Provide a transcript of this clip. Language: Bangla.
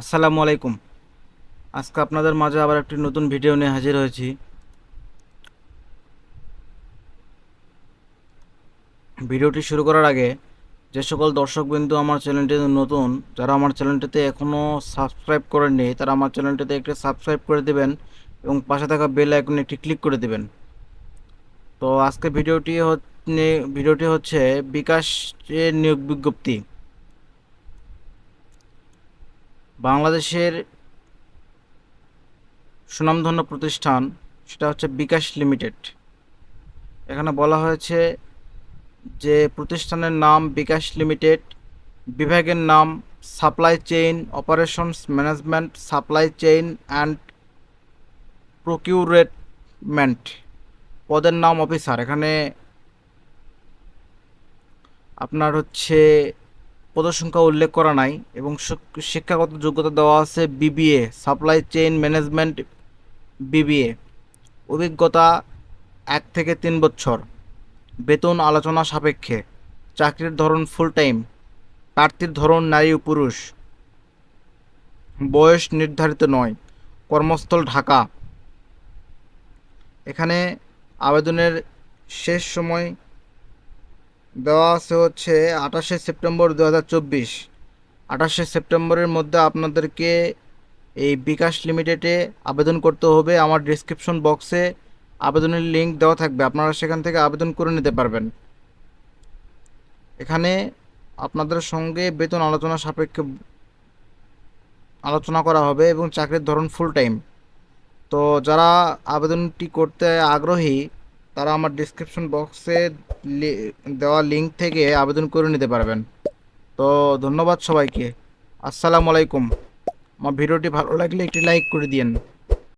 আসসালামু আলাইকুম। আজকে আপনাদের মাঝে আবার একটি নতুন ভিডিও নিয়ে হাজির হয়েছি। ভিডিওটি শুরু করার আগে যে সকল দর্শকবিন্দু আমার চ্যানেলটি নতুন, যারা আমার চ্যানেলটিতে এখনও সাবস্ক্রাইব করেননি, তারা আমার চ্যানেলটিতে একটি সাবস্ক্রাইব করে দেবেন এবং পাশে থাকা বেল আইকনে একটি ক্লিক করে দেবেন। তো আজকে ভিডিওটি ভিডিওটি হচ্ছে বিকাশের নিয়োগ বিজ্ঞপ্তি। বাংলাদেশের সুনামধন্য প্রতিষ্ঠান সেটা হচ্ছে বিকাশ লিমিটেড। এখানে বলা হয়েছে যে প্রতিষ্ঠানের নাম বিকাশ লিমিটেড, বিভাগের নাম supply chain, operations management, supply chain and procurement পদের নাম অফিসার। এখানে আপনার হচ্ছে পদসংখ্যা উল্লেখ করা নাই এবং শিক্ষাগত যোগ্যতা দেওয়া আছে BBA, supply chain management BBA. অভিজ্ঞতা এক থেকে তিন বছর। বেতন আলোচনা সাপেক্ষে। চাকরির ধরন ফুল টাইম প্রার্থীর ধরন নারী ও পুরুষ। বয়স নির্ধারিত নয়। কর্মস্থল ঢাকা। এখানে আবেদনের শেষ সময় দেওয়া আছে হচ্ছে আঠাশে সেপ্টেম্বর দু হাজার চব্বিশ। আঠাশে সেপ্টেম্বরের মধ্যে আপনাদেরকে এই বিকাশ লিমিটেডে আবেদন করতে হবে। আমার ডিসক্রিপশন বক্সে আবেদনের লিঙ্ক দেওয়া থাকবে। আপনারা সেখান থেকে আবেদন করে নিতে পারবেন। এখানে আপনাদের সঙ্গে বেতন আলোচনা সাপেক্ষে আলোচনা করা হবে এবং চাকরির ধরন ফুল টাইম তো যারা আবেদনটি করতে আগ্রহী তারা আমার ডিসক্রিপশন বক্সে দেওয়া লিঙ্ক থেকে আবেদন করে নিতে পারবেন। তো ধন্যবাদ সবাইকে। আসসালামু আলাইকুম। আমার ভিডিওটি ভালো লাগলে একটি লাইক করে দিয়েন।